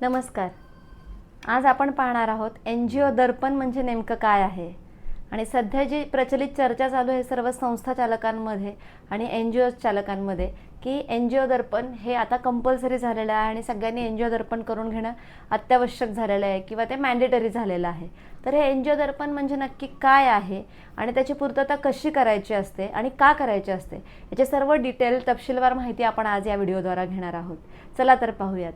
नमस्कार. आज आपण पाहणार आहोत एन जी ओ दर्पण म्हणजे नेमकं काय आहे? आणि सध्या जी प्रचलित चर्चा चालू आहे सर्व संस्था चालकांमध्ये आणि एन जी ओ चालकांमध्ये की एन जी ओ दर्पण हे आता कंपल्सरी झालेलं आहे आणि सगळ्यांनी एन जी ओ दर्पण करून घेणं अत्यावश्यक झालेलं आहे किंवा ते मॅन्डेटरी झालेलं आहे. तर हे एन जी ओ दर्पण म्हणजे नक्की काय आहे आणि त्याची पूर्तता कशी करायची असते आणि का करायची असते याचे सर्व डिटेल तपशीलवार माहिती आपण आज या व्हिडिओद्वारा घेणार आहोत. चला तर पाहूयात.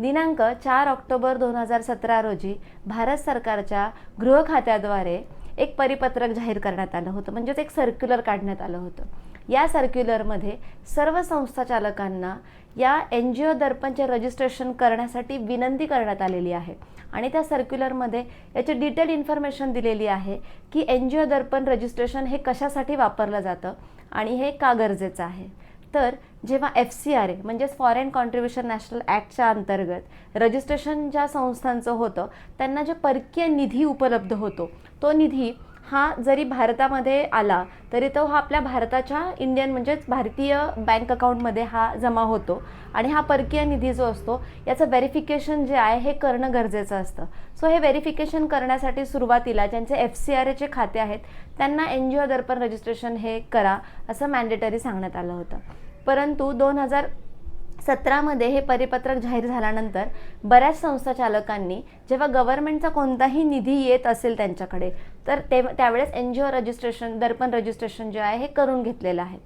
दिनांक चार ऑक्टोबर दोन हजार सतरा रोजी भारत सरकारच्या गृह खात्याद्वारे एक परिपत्रक जाहीर करण्यात आलं होतं. म्हणजेच एक सर्क्युलर काढण्यात आलं होतं. या सर्क्युलरमध्ये सर्व संस्था चालकांना या एन जी ओ दर्पणचे रजिस्ट्रेशन करण्यासाठी विनंती करण्यात आलेली आहे. आणि त्या सर्क्युलरमध्ये याची डिटेल इन्फॉर्मेशन दिलेली आहे की N G O Darpan registration हे कशासाठी वापरलं जातं आणि हे का गरजेचं आहे. तर जेव्हा एफ सी आर ए म्हणजेच फॉरेन कॉन्ट्रीब्युशन नॅशनल ॲक्टच्या अंतर्गत रजिस्ट्रेशन ज्या संस्थांचं होतं त्यांना जे परकीय निधी उपलब्ध होतो तो निधी हा जरी भारतामध्ये आला तरी तो हा आपल्या भारताच्या इंडियन म्हणजेच भारतीय बँक अकाउंटमध्ये हा जमा होतो. आणि हा परकीय निधी जो असतो याचं व्हेरिफिकेशन जे आहे हे करणं गरजेचं असतं. सो हे व्हेरिफिकेशन करण्यासाठी सुरुवातीला ज्यांचे एफ सी आर एचे खाते आहेत त्यांना N G O Darpan registration हे करा असं मॅन्डेटरी सांगण्यात आलं होतं. परंतु दोन हजार सतरामध्ये हे परिपत्रक जाहीर झाल्यानंतर बऱ्याच संस्था चालकांनी जेव्हा गव्हर्नमेंटचा कोणताही निधी येत असेल त्यांच्याकडे तर ते त्यावेळेस N G O registration Darpan registration जे आहे हे करून घेतलेलं आहे.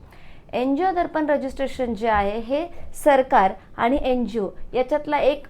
N G O Darpan registration जे आहे हे सरकार आणि एन जी ओ याच्यातला एक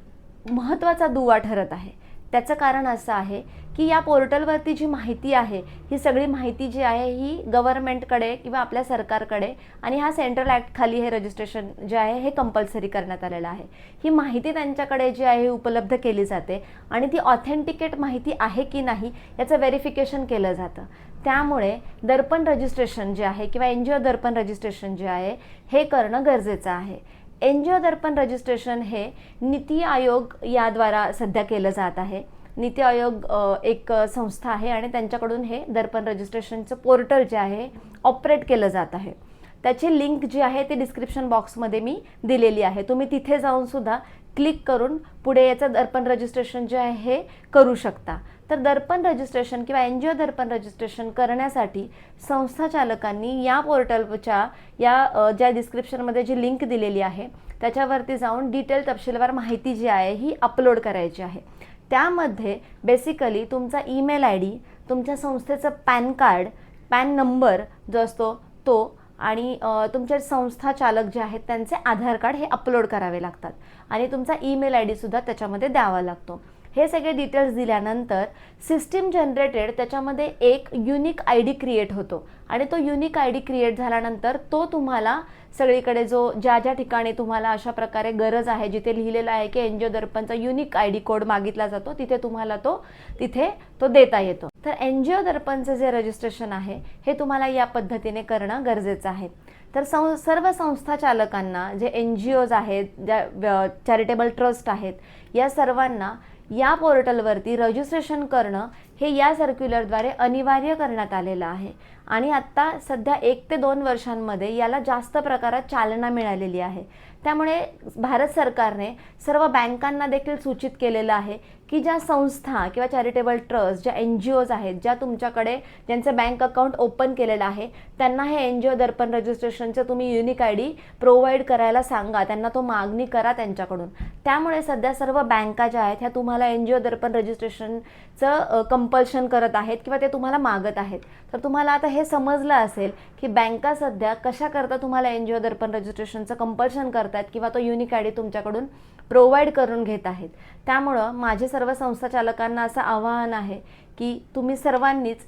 महत्त्वाचा दुवा ठरत आहे. त्याचं कारण असं आहे की या पोर्टलवरती जी माहिती आहे ही सगळी माहिती जी आहे ही गव्हर्नमेंटकडे किंवा आपल्या सरकारकडे आणि हा सेंट्रल ॲक्ट खाली हे रजिस्ट्रेशन जे आहे हे कंपल्सरी करण्यात आलेलं आहे. ही माहिती त्यांच्याकडे जी आहे उपलब्ध केली जाते आणि ती ऑथेंटिकेट माहिती आहे की नाही याचं व्हेरिफिकेशन केलं जातं. त्यामुळे दर्पण रजिस्ट्रेशन जे आहे किंवा N G O Darpan registration जे आहे हे करणं गरजेचं आहे. N G O Darpan registration हे नीती आयोग याद्वारा सध्या केलं जात आहे. नीती आयोग एक संस्था आहे आणि त्यांच्याकडून हे दर्पण रजिस्ट्रेशनचं पोर्टल जे आहे ऑपरेट केलं जात आहे. त्याची लिंक जी आहे ती डिस्क्रिप्शन बॉक्समध्ये मी दिलेली आहे. तुम्ही तिथे जाऊन सुद्धा क्लिक करून पुढे याचं दर्पण रजिस्ट्रेशन जे आहे हे करू शकता. तर दर्पण रजिस्ट्रेशन किंवा N G O Darpan registration करण्यासाठी संस्था चालकांनी या पोर्टलच्या या ज्या डिस्क्रिप्शनमध्ये जी लिंक दिलेली आहे त्याच्यावरती जाऊन डिटेल तपशीलवार माहिती जी आहे ही अपलोड करायची आहे. त्यामध्ये बेसिकली तुमचा ईमेल आय डी तुमच्या संस्थेचं पॅन कार्ड पॅन नंबर जो असतो तो आणि तुमचे संस्था चालक जे आहेत त्यांचे आधार कार्ड हे अपलोड करावे लागतात. आणि तुमचा ईमेल आय डीसुद्धा त्याच्यामध्ये द्यावा लागतो. हे सगळे डिटेल्स दिल्यानंतर सिस्टीम जनरेटेड त्याच्यामध्ये एक युनिक आय डी क्रिएट होतो. आणि तो युनिक आय डी क्रिएट झाल्यानंतर तो तुम्हाला सगळीकडे जो ज्या ज्या ठिकाणी तुम्हाला अशा प्रकारे गरज आहे जिथे लिहिलेलं आहे की एन जी ओ दर्पणचा युनिक आय डी कोड मागितला जातो तिथे तुम्हाला तो तिथे तो देता येतो. तर एन जी ओ दर्पणचं जे रजिस्ट्रेशन आहे हे तुम्हाला या पद्धतीने करणं गरजेचं आहे. तर सं सर्व संस्था चालकांना जे एन जी ओज आहेत ज्या चॅरिटेबल ट्रस्ट आहेत या सर्वांना या पोर्टलवरती रजिस्ट्रेशन करणं हे या सर्क्युलरद्वारे अनिवार्य करण्यात आलेलं आहे. आणि आत्ता सध्या एक ते दोन वर्षांमध्ये याला जास्त प्रकारात चालना मिळालेली आहे. त्यामुळे भारत सरकारने सर्व बँकांना देखील सूचित केलेलं आहे की ज्या संस्था किंवा चॅरिटेबल ट्रस्ट ज्या एन जी ओज आहेत ज्या तुमच्याकडे ज्यांचं बँक अकाउंट ओपन केलेलं आहे त्यांना हे एन जी ओ दर्पण रजिस्ट्रेशनचं तुम्ही युनिक आय डी प्रोव्हाइड करायला सांगा. त्यांना तो मागणी करा त्यांच्याकडून. त्यामुळे सध्या सर्व बँका ज्या आहेत ह्या तुम्हाला एन जी ओ दर्पण रजिस्ट्रेशनचं कंपल्शन करत आहेत किंवा ते तुम्हाला मागत आहेत. तर तुम्हाला आता हे समजलं असेल की बँका सध्या कशाकरता तुम्हाला एन जी ओ दर्पण रजिस्ट्रेशनचं कंपल्शन करतात किंवा तो युनिक आय डी तुमच्याकडून प्रोव्हाइड करून घेत आहेत. त्यामुळं माझे सर्व संस्था चालकांना असं आवाहन आहे की तुम्ही सर्वांनीच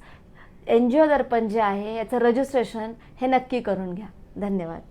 एन जी ओ दर्पण जे आहे याचं रजिस्ट्रेशन हे नक्की करून घ्या. धन्यवाद.